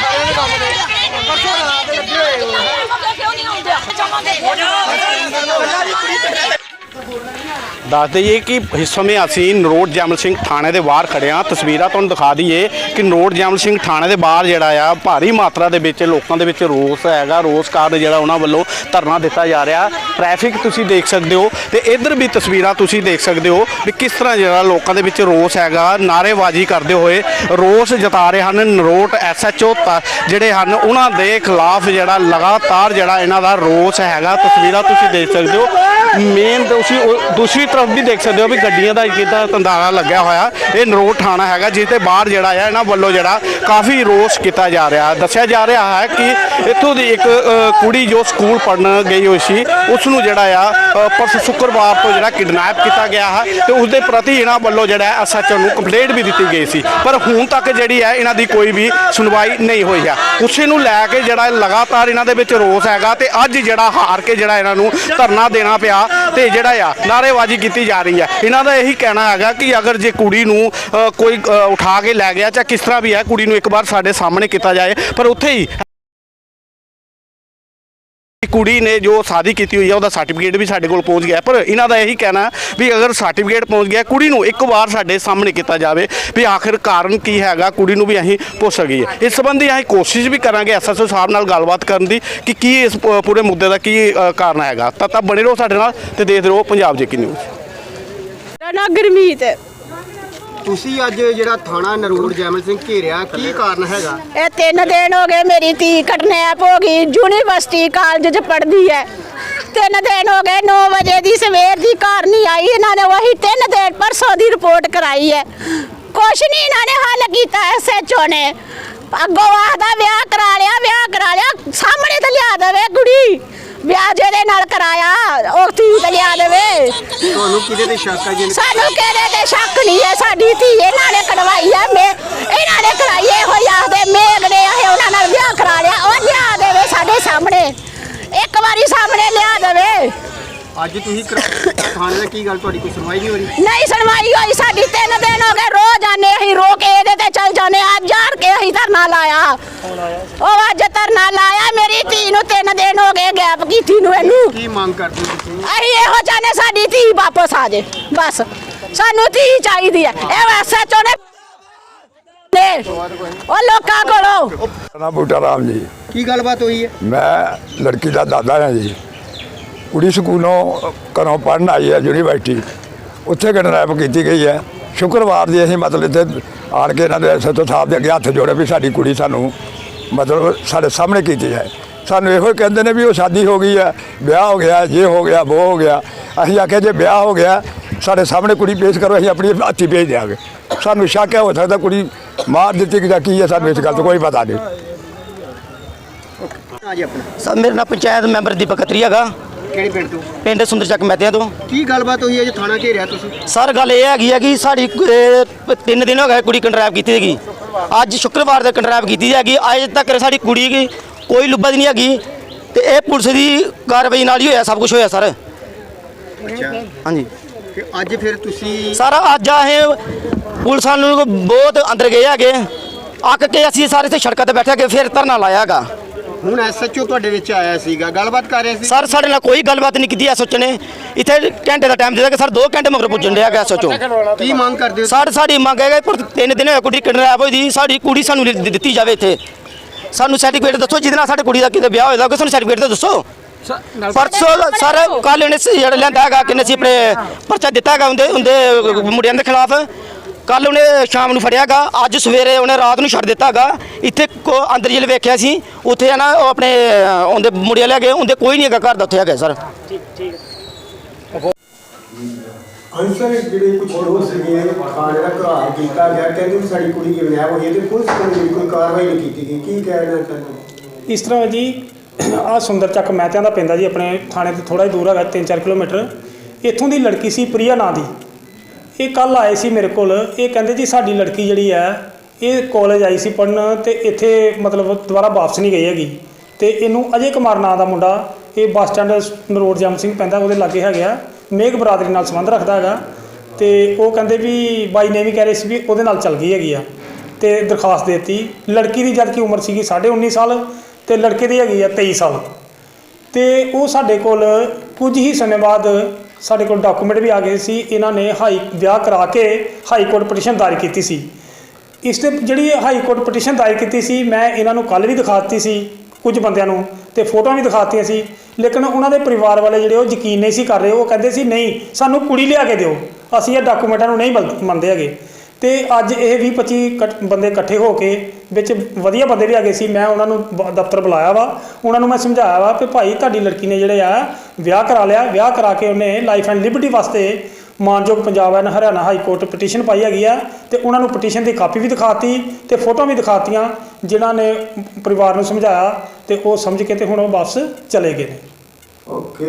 ਸਾਰੇ ਕੰਮ ਨੇ ਦੱਸ ਦਈਏ ਕਿ ਇਸ ਸਮੇਂ ਅਸੀਂ ਨਰੋਟ ਜੈਮਲ ਸਿੰਘ ਥਾਣੇ ਦੇ ਬਾਹਰ ਖੜੇ ਹਾਂ। ਤਸਵੀਰਾਂ ਤੁਹਾਨੂੰ ਦਿਖਾ ਦਈਏ ਕਿ ਨਰੋਟ ਜੈਮਲ ਸਿੰਘ ਥਾਣੇ ਦੇ ਬਾਹਰ ਜਿਹੜਾ ਆ, ਭਾਰੀ ਮਾਤਰਾ ਦੇ ਵਿੱਚ ਲੋਕਾਂ ਦੇ ਵਿੱਚ ਰੋਸ ਹੈਗਾ। ਰੋਸ ਕਾਰਨ ਜਿਹੜਾ ਉਹਨਾਂ ਵੱਲੋਂ ਧਰਨਾ ਦਿੱਤਾ ਜਾ ਰਿਹਾ। ਟ੍ਰੈਫਿਕ ਤੁਸੀਂ ਦੇਖ ਸਕਦੇ ਹੋ ਤੇ ਇੱਧਰ ਵੀ ਤਸਵੀਰਾਂ ਤੁਸੀਂ ਦੇਖ ਸਕਦੇ ਹੋ ਵੀ ਕਿਸ ਤਰ੍ਹਾਂ ਜਿਹੜਾ ਲੋਕਾਂ ਦੇ ਵਿੱਚ ਰੋਸ ਹੈਗਾ, ਨਾਅਰੇਬਾਜ਼ੀ ਕਰਦੇ ਹੋਏ ਰੋਸ ਜਤਾ ਰਹੇ ਹਨ, ਨਰੋਟ ਐਸਐਚਓ ਜਿਹੜੇ ਹਨ ਉਹਨਾਂ ਦੇ ਖਿਲਾਫ ਜਿਹੜਾ ਲਗਾਤਾਰ ਜਿਹੜਾ ਇਹਨਾਂ ਦਾ ਰੋਸ ਹੈਗਾ, ਤਸਵੀਰਾਂ ਤੁਸੀਂ ਦੇਖ ਸਕਦੇ ਹੋ। ਮੇਨ ਤੁਸੀਂ ਦੂਸਰੀ ਤਰਫ ਵੀ ਦੇਖ ਸਕਦੇ ਹੋ ਵੀ ਗੱਡੀਆਂ ਦਾ ਕਿਤਾ ਤੰਦਾਰਾ ਲੱਗਿਆ ਹੋਇਆ, ਇਹ ਨਰੋਟ ਥਾਣਾ ਹੈਗਾ ਜਿਸ ਦੇ ਬਾਹਰ ਜਿਹੜਾ ਆ, ਇਹਨਾਂ ਵੱਲੋਂ ਜਿਹੜਾ ਕਾਫੀ ਰੋਸ ਕੀਤਾ ਜਾ ਰਿਹਾ। ਦੱਸਿਆ ਜਾ ਰਿਹਾ ਹੈ ਕਿ ਇੱਥੋਂ ਦੀ ਇੱਕ ਕੁੜੀ ਜੋ ਸਕੂਲ ਪੜਨ ਗਈ ਹੋਈ ਸੀ, ਉਸ ਨੂੰ ਜਿਹੜਾ ਆ ਪਰਸੋਂ ਸ਼ੁੱਕਰਵਾਰ ਤੋਂ ਜਿਹੜਾ ਕਿਡਨੈਪ ਕੀਤਾ ਗਿਆ ਹੈ ਤੇ ਉਸ ਦੇ ਪ੍ਰਤੀ ਇਹਨਾਂ ਵੱਲੋਂ ਜਿਹੜਾ ਐਸਐਚਓ ਨੂੰ ਕੰਪਲੇਂਟ ਵੀ ਦਿੱਤੀ ਗਈ ਸੀ। ਪਰ ਹੁਣ ਤੱਕ ਜਿਹੜੀ ਹੈ ਇਹਨਾਂ ਦੀ ਕੋਈ ਵੀ ਸੁਣਵਾਈ ਨਹੀਂ ਹੋਈ ਹੈ ਉਸੇ ਨੂੰ ਲੈ ਕੇ ਜਿਹੜਾ ਲਗਾਤਾਰ ਇਹਨਾਂ ਦੇ ਵਿੱਚ ਰੋਸ ਹੈਗਾ ਤੇ ਅੱਜ ਜਿਹੜਾ ਹਾਰ ਕੇ ਜਿਹੜਾ ਇਹਨਾਂ ਨੂੰ ਧਰਨਾ ਦੇਣਾ ਪਿਆ ਤੇ ਜਿਹੜਾ ਆ, ਨਾਅਰੇਬਾਜ਼ੀ ਕੀਤੀ ਜਾ ਰਹੀ ਹੈ ਇਹਨਾਂ ਦਾ ਇਹੀ ਕਹਿਣਾ ਹੈਗਾ ਕਿ ਅਗਰ ਜੇ ਕੁੜੀ ਨੂੰ ਕੋਈ ਉਠਾ ਕੇ ਲੈ ਗਿਆ ਜਾਂ ਕਿਸ ਤਰ੍ਹਾਂ ਵੀ ਹੈ ਕੁੜੀ ਨੂੰ ਇੱਕ ਵਾਰ ਸਾਡੇ ਸਾਹਮਣੇ ਕੀਤਾ ਜਾਏ, ਪਰ ਉੱਥੇ ਹੀ ਕੁੜੀ ਨੇ ਜੋ ਸ਼ਾਦੀ ਕੀਤੀ ਹੋਈ ਹੈ ਉਹਦਾ ਸਰਟੀਫਿਕੇਟ ਵੀ ਸਾਡੇ ਕੋਲ ਪਹੁੰਚ ਗਿਆ। ਪਰ ਇਹਨਾਂ ਦਾ ਇਹੀ ਕਹਿਣਾ ਵੀ ਅਗਰ ਸਰਟੀਫਿਕੇਟ ਪਹੁੰਚ ਗਿਆ ਕੁੜੀ ਨੂੰ ਇੱਕ ਵਾਰ ਸਾਡੇ ਸਾਹਮਣੇ ਕੀਤਾ ਜਾਵੇ ਵੀ ਆਖਿਰ ਕਾਰਨ ਕੀ ਹੈਗਾ ਕੁੜੀ ਨੂੰ ਵੀ ਅਸੀਂ ਪੁੱਛ ਸਕੀਏ। ਇਸ ਸੰਬੰਧੀ ਅਸੀਂ ਕੋਸ਼ਿਸ਼ ਵੀ ਕਰਾਂਗੇ ਐਸਐਸਓ ਸਾਹਿਬ ਨਾਲ ਗੱਲਬਾਤ ਕਰਨ ਦੀ ਕਿ ਕੀ ਇਸ ਪ- ਪੂਰੇ ਮੁੱਦੇ ਦਾ ਕੀ ਅ, ਕਾਰਨ ਹੈਗਾ। ਤਾਂ ਤਾਂ ਬਣੇ ਰਹੋ ਸਾਡੇ ਨਾਲ ਤੇ ਦੇਖਦੇ ਰਹੋ ਪੰਜਾਬ ਜੇਕੀ ਨਿਊਜ਼। ਮੇਰਾ ਨਾਂ ਗੁਰਮੀਤ ਹੈ। ਤੁਸੀਂ ਅੱਜ ਜਿਹੜਾ ਥਾਣਾ ਨਰੂੜ ਜੈਮਲ ਸਿੰਘ ਘੇਰਿਆ ਕੀ ਕਾਰਨ ਹੈਗਾ? ਇਹ ਤਿੰਨ ਦਿਨ ਹੋ ਗਏ ਮੇਰੀ ਧੀ ਕਟਨੈਪ ਹੋ ਗਈ ਯੂਨੀਵਰਸਿਟੀ ਕਾਲਜ 'ਚ ਪੜ੍ਹਦੀ ਹੈ। ਤਿੰਨ ਦਿਨ ਹੋ ਗਏ 9 ਵਜੇ ਦੀ ਸਵੇਰ ਦੀ ਘਰ ਨਹੀਂ ਆਈ ਇਹਨਾਂ ਨੇ ਉਹੀ ਤਿੰਨ ਦਿਨ ਪਰਸੋਂ ਦੀ ਰਿਪੋਰਟ ਕਰਾਈ ਹੈ। ਕੁਛ ਨਹੀਂ ਇਹਨਾਂ ਨੇ ਹੱਲ ਕੀਤਾ ਐਸਐਚਓ ਨੇ। ਅੱਗੋਂ ਆਦਾ ਵਿਆਹ ਕਰਾ ਲਿਆ ਵਿਆਹ ਕਰਾ ਲਿਆ ਸਾਹਮਣੇ ਤੇ ਲਿਆ ਦੇਵੇ ਕੁੜੀ। ਵਿਆਹ ਜਿਹਦੇ ਨਾਲ ਕਰਾਇਆ ਉਹ ਧੀ ਤੇ ਲਿਆ ਦੇਵੇ। ਤੁਹਾਨੂੰ ਕਿਹਦੇ ਤੇ ਸ਼ੱਕ ਹੈ ਜੀ? ਸਾਨੂੰ ਕਿਹਦੇ ਤੇ ਸ਼ੱਕ ਸਾਡੀ ਧੀ ਇਹਨਾਂ ਨੇ ਕਢਵਾਈ ਹੈ ਮੈਂ ਇਹਨਾਂ ਨੇ ਕਰਾਈ ਹੈ ਹੋਈ ਆਖਦੇ ਮੇਘ ਨੇ ਆਏ ਉਹਨਾਂ ਨਾਲ ਵਿਆਹ ਕਰਾ ਲਿਆ ਉਹ ਲਿਆ ਦੇਵੇ ਸਾਡੇ ਸਾਹਮਣੇ ਇੱਕ ਵਾਰੀ ਸਾਹਮਣੇ ਲਿਆ ਦੇਵੇ। ਅੱਜ ਤੁਸੀਂ ਕਰ- ਥਾਣੇ ਦਾ ਕੀ ਗੱਲ ਤੁਹਾਡੀ ਕੋਈ ਸੁਣਵਾਈ ਨਹੀਂ ਹੋ ਰਹੀ? ਨਹੀਂ ਸੁਣਵਾਈ ਹੋਈ ਸਾਡੀ ਤਿੰਨ ਦਿਨ ਹੋ ਗਏ ਰੋਜ਼ ਆਨੇ ਅਸੀਂ ਰੋ ਕੇ ਇਹਦੇ ਤੇ ਚੱਲ ਜਾਂਦੇ ਅੱਜ ਜਾਣ ਕੇ ਅਸੀਂ ਧਰਨਾ ਲਾਇਆ। ਉਹ ਅੱਜ ਧਰਨਾ ਲਾਇਆ ਮੇਰੀ ਧੀ ਨੂੰ ਤਿੰਨ ਦਿਨ ਹੋ ਗਏ ਗੈਪ ਕੀਤੀ ਨੂੰ ਇਹਨੂੰ। ਕੀ ਮੰਗ ਕਰਦੇ ਹੋ ਤੁਸੀਂ? ਅਸੀਂ ਇਹੋ ਚਾਹਨੇ ਸਾਡੀ ਧੀ ਵਾਪਸ ਆ ਜੇ ਬਸ। ਸਾਨੂੰ ਧੀ ਚਾਹੀਦੀ ਹੈ। ਇਹ ਐਸਐਚਓ ਨੇ ਉਹ ਲੋਕਾਂ ਕੋਲੋਂ। ਨਾ ਬੂਟਾ ਰਾਮ ਜੀ। ਕੀ ਗੱਲਬਾਤ ਹੋਈ ਹੈ? ਮੈਂ ਲੜਕੀ ਦਾ ਦਾਦਾ ਹਾਂ ਜੀ। ਕੁੜੀ ਸਕੂਲੋਂ ਘਰੋਂ ਪੜਨ ਆਈ ਹੈ ਯੂਨੀਵਰਸਿਟੀ। ਉੱਥੇ ਕਿਡਨੈਪ ਕੀਤੀ ਗਈ ਹੈ। ਸ਼ੁੱਕਰਵਾਰ ਦੀ ਅਸੀਂ ਮਤਲਬ ਇੱਥੇ ਆਣ ਕੇ ਇਹਨਾਂ ਦੇ ਐਸਐਚਓ ਸਾਹਿਬ ਦੇ ਅੱਗੇ ਹੱਥ ਜੋੜੇ ਵੀ ਸਾਡੀ ਕੁੜੀ ਸਾਨੂੰ ਮਤਲਬ ਸਾਡੇ ਸਾਹਮਣੇ ਕੀਤੀ ਹੈ। ਸਾਨੂੰ ਇਹੋ ਹੀ ਕਹਿੰਦੇ ਨੇ ਵੀ ਉਹ ਸ਼ਾਦੀ ਹੋ ਗਈ ਹੈ ਵਿਆਹ ਹੋ ਗਿਆ ਇਹ ਹੋ ਗਿਆ ਉਹ ਹੋ ਗਿਆ। ਅਸੀਂ ਆਖਿਆ ਜੇ ਵਿਆਹ ਹੋ ਗਿਆ ਸਾਡੇ ਸਾਹਮਣੇ ਕੁੜੀ ਪੇਸ਼ ਕਰੋ ਅਸੀਂ ਆਪਣੀ ਹੱਥੀ ਭੇਜ ਦਿਆਂਗੇ। ਸਾਨੂੰ ਸ਼ੱਕ ਹੈ ਹੋ ਸਕਦਾ ਕੁੜੀ ਮਾਰ ਦਿੱਤੀ ਕਿ ਜਾਂ ਕੀ ਹੈ ਸਾਨੂੰ ਇਸ ਗੱਲ ਤੋਂ ਕੋਈ ਪਤਾ ਨਹੀਂ। ਹਾਂ ਜੀ ਆਪਣਾ? ਸਰ ਮੇਰਾ ਨਾਮ ਪੰਚਾਇਤ ਮੈਂਬਰ ਦੀਪਕ ਖੱਤਰੀ ਹੈਗਾ। ਕਿਹੜੀ ਪਿੰਡ ਤੋਂ? ਪਿੰਡ ਸੁੰਦਰ ਚੱਕ ਮਹਿਤਿਆਂ ਤੋਂ। ਕੀ ਗੱਲਬਾਤ ਹੋਈ ਹੈ? ਜੀ ਥਾਣਾ ਘੇਰਿਆ ਤੁਸੀਂ? ਸਰ ਗੱਲ ਇਹ ਹੈਗੀ ਹੈ ਕਿ ਸਾਡੀ ਅਹ, ਤਿੰਨ ਦਿਨ ਹੋ ਗਏ ਕੁੜੀ ਕੰਟਰੈਪ ਕੀਤੀ ਹੈਗੀ ਅੱਜ ਸ਼ੁੱਕਰਵਾਰ ਦੇ ਕੰਟਰੈਪ ਕੀਤੀ ਹੈਗੀ ਅੱਜ ਤੱਕ ਸਾਡੀ ਕੁੜੀ ਦੀ ਕੋਈ ਲੁੱਬਦ ਨਹੀਂ ਹੈਗੀ। ਤੇ ਇਹ ਪੁਲਿਸ ਦੀ ਕਾਰਵਾਈ ਨਾਲ ਹੀ ਹੋਇਆ ਸਭ ਕੁਝ ਹੋਇਆ ਸਰ। ਹਾਂਜੀ। ਤੇ ਅੱਜ ਫਿਰ ਤੁਸੀਂ ਸਰ ਅੱਜ ਆਏ ਪੁਲਿਸ ਨੂੰ ਬਹੁਤ ਅੰਦਰ ਗਏ ਹੈਗੇ। ਅੱਕ ਕੇ ਅਸੀਂ ਸਾਰੇ ਇੱਥੇ ਸੜਕਾਂ ਤੇ ਬੈਠੇ ਕੇ ਫਿਰ ਧਰਨਾ ਲਾਇਆ ਹੈਗਾ ਹੁਣ ਐਸਐਚਓ ਤੁਹਾਡੇ ਵਿੱਚ ਆਇਆ ਸੀਗਾ। ਗੱਲਬਾਤ ਕਰ ਰਹੇ ਸੀ? ਸਰ ਸਾਡੇ ਨਾਲ ਕੋਈ ਗੱਲਬਾਤ ਨਹੀਂ ਕੀਤੀ ਐਸਓਚ ਨੇ। ਇੱਥੇ ਘੰਟੇ ਦਾ ਟਾਈਮ ਦਿੱਤਾ ਕਿ ਸਰ 2 ਘੰਟੇ ਮਗਰ ਪੁੱਜਣ ਡਿਆ ਗਿਆ ਐਸਓਚੋ ਕੀ ਮੰਗ ਕਰਦੇ ਹੋ? ਸਾਡ ਸਾਡੀ ਮੰਗ ਹੈ ਕਿ ਪਰ ਤਿੰਨ ਦਿਨ ਹੋਏ ਕੁੜੀ ਕਿਡਨੈਪ ਹੋਈ ਦੀ। ਸਾਡੀ ਕੁੜੀ ਸਾਨੂੰ ਦਿੱਤੀ ਜਾਵੇ ਇੱਥੇ। ਸਾਨੂੰ ਸਰਟੀਫਿਕੇਟ ਦੱਸੋ ਜਿਹਦੇ ਨਾਲ ਸਾਡੇ ਕੁੜੀ ਦਾ ਕਿਤੇ ਵਿਆਹ ਹੋਏਗਾ। ਕਿ ਸਾਨੂੰ ਸਰਟੀਫਿਕੇਟ ਤਾਂ ਦੱਸੋ। ਪਰਸੋਂ ਸਰ ਕੱਲ ਇਹਨੇ ਸੀ ਜਿਹੜਾ ਲੈਂਦਾ ਹੈਗਾ ਕਿ ਅਸੀਂ ਆਪਣੇ ਪਰਚਾ ਦਿੱਤਾ ਹੈਗਾ ਉਹਦੇ ਉਹਦੇ ਮੁੰਡਿਆਂ ਦੇ ਖਿਲਾਫ। ਕੱਲ ਉਹਨੇ ਸ਼ਾਮ ਨੂੰ ਫੜਿਆਗਾ ਅੱਜ ਸਵੇਰੇ ਉਹਨੇ ਰਾਤ ਨੂੰ ਛੱਡ ਦਿੱਤਾ ਹੈਗਾ। ਇੱਥੇ ਅੰਦਰ ਜਿਲ ਵੇਖਿਆ ਸੀ ਉੱਥੇ ਨਾ ਉਹ ਆਪਣੇ ਉਹਦੇ ਮੁੰਡਿਆਂ ਲੈ ਗਏ ਉਹਦੇ ਕੋਈ ਨਹੀਂ ਹੈਗਾ ਘਰ ਦਾ ਉੱਥੇ ਹੈਗਾ ਸਰ। ਅਨਸਰ ਜਿਹੜੇ ਕੁਝ ਲੋਕ ਸੀਗੇ ਆ ਜਿਹੜਾ ਘਰਾਰ ਕੀਤਾ ਗਿਆ ਕਹਿੰਦੇ ਵੀ ਸਾਡੀ ਕੁੜੀ ਕਿਡਨੈਪ ਹੋਈ ਹੈ ਤੇ ਪੁਲਿਸ ਕੋਲ ਕੋਈ ਕਾਰਵਾਈ ਨਹੀਂ ਕੀਤੀ ਗਈ ਕੀ ਕਹਿਣਾ ਚਾਹੁੰਦੇ ਇਸ ਤਰ੍ਹਾਂ ਜੀ ਆ ਸੁੰਦਰ ਚੱਕ ਮਹਿਤਿਆਂ ਦਾ ਪੈਂਦਾ ਜੀ, ਆਪਣੇ ਥਾਣੇ ਤੋਂ ਥੋੜਾ ਹੀ ਦੂਰ ਹੈਗਾ 3-4 ਕਿਲੋਮੀਟਰ। ਇੱਥੋਂ ਦੀ ਲੜਕੀ ਸੀ ਪ੍ਰਿਆ ਨਾਂ ਦੀ। ਇਹ ਕੱਲ ਆਏ ਸੀ ਮੇਰੇ ਕੋਲ। ਇਹ ਕਹਿੰਦੇ ਜੀ, ਸਾਡੀ ਲੜਕੀ ਜਿਹੜੀ ਹੈ, ਇਹ ਕਾਲਜ ਆਈ ਸੀ ਪੜਨ ਤੇ ਇੱਥੇ ਮਤਲਬ ਦੁਬਾਰਾ ਵਾਪਸ ਨਹੀਂ ਗਈ ਹੈਗੀ। ਤੇ ਇਹਨੂੰ ਅਜੇ ਕੁਮਾਰ ਨਾਂ ਦਾ ਮੁੰਡਾ, ਇਹ ਬੱਸ ਸਟੈਂਡ ਰੋਡ ਜਮ ਸਿੰਘ ਪੈਂਦਾ, ਉਹਦੇ ਲਾਗੇ ਹੈਗਾ। ਮੇਘ ਬਰਾਦਰੀ ਨਾਲ ਸੰਬੰਧ ਰੱਖਦਾ ਹੈਗਾ। ਤੇ ਉਹ ਕਹਿੰਦੇ ਵੀ, ਬਾਈ ਨੇ ਵੀ ਕਹਿ ਰਹੇ ਸੀ ਵੀ ਉਹਦੇ ਨਾਲ ਚੱਲ ਗਈ ਹੈਗੀ ਆ। ਤੇ ਦਰਖਾਸਤ ਦੇ ਦਿੱਤੀ। ਲੜਕੀ ਦੀ ਜਦ ਕਿ ਉਮਰ ਸੀਗੀ 19.5 ਸਾਲ। ਤੇ ਲੜਕੇ ਦੀ ਹੈਗੀ ਆ 23 ਸਾਲ। ਤੇ ਉਹ ਸਾਡੇ ਕੋਲ ਕੁਝ ਹੀ ਸਮੇਂ ਬਾਅਦ ਸਾਡੇ ਕੋਲ ਡਾਕੂਮੈਂਟ ਵੀ ਆ ਗਏ ਸੀ। ਇਹਨਾਂ ਨੇ ਹਾਈ, ਵਿਆਹ ਕਰਾ ਕੇ ਹਾਈ ਕੋਰਟ ਪਟੀਸ਼ਨ ਦਾਇਰ ਕੀਤੀ ਸੀ। ਇਸ ਤੇ ਜਿਹੜੀ ਹਾਈ ਕੋਰਟ ਪਟੀਸ਼ਨ ਦਾਇਰ ਕੀਤੀ ਸੀ, ਮੈਂ ਇਹਨਾਂ ਨੂੰ ਕੱਲ ਵੀ ਦਿਖਾ ਦਿੱਤੀ ਸੀ ਕੁਝ ਬੰਦਿਆਂ ਨੂੰ ਤੇ ਫੋਟੋਆਂ ਵੀ ਦਿਖਾਤੀਆਂ ਸੀ। ਲੇਕਿਨ ਉਹਨਾਂ ਦੇ ਪਰਿਵਾਰ ਵਾਲੇ ਜਿਹੜੇ ਉਹ ਯਕੀਨ ਨਹੀਂ ਸੀ ਕਰ ਰਹੇ। ਉਹ ਕਹਿੰਦੇ ਸੀ, ਨਹੀਂ, ਸਾਨੂੰ ਕੁੜੀ ਲਿਆ ਕੇ ਦਿਓ। ਅਸੀਂ ਇਹ ਡਾਕੂਮੈਂਟਾਂ ਨੂੰ ਨਹੀਂ ਮੰਨ- ਮੰਨਦੇ ਹੈਗੇ। ਤੇ ਅੱਜ ਇਹ 20 25 ਬੰਦੇ ਇਕੱਠੇ ਹੋ ਕੇ ਵਿੱਚ ਵਧੀਆ ਬੰਦੇ ਵੀ ਆ ਗਏ ਸੀ, ਮੈਂ ਉਹਨਾਂ ਨੂੰ ਬ- ਦਫ਼ਤਰ ਬੁਲਾਇਆ ਵਾ, ਉਹਨਾਂ ਨੂੰ ਮੈਂ ਸਮਝਾਇਆ ਵਾ ਕਿ ਭਾਈ ਤੁਹਾਡੀ ਲੜਕੀ ਨੇ ਜਿਹੜੇ ਆ ਵਿਆਹ ਕਰਾ ਲਿਆ, ਵਿਆਹ ਕਰਾ ਕੇ ਉਹਨੇ ਲਾਈਫ ਐਂਡ ਲਿਬਰਟੀ ਵਾਸਤੇ ਮਾਨਯੋਗ Punjab and Haryana high court petition ਪਾਈ ਹੈਗੀ ਆ ਤੇ ਉਹਨਾਂ ਨੂੰ ਪਟੀਸ਼ਨ ਦੀ ਕਾਪੀ ਵੀ ਦਿਖਾਤੀ ਤੇ ਫੋਟੋ ਵੀ ਦਿਖਾਤੀਆਂ, ਜਿਨ੍ਹਾਂ ਨੇ ਪਰਿਵਾਰ ਨੂੰ ਸਮਝਾਇਆ ਤੇ ਉਹ ਸਮਝ ਕੇ ਤੇ ਹੁਣ ਉਹ ਵਾਪਸ ਚਲੇ ਗਏ ਨੇ। ਓਕੇ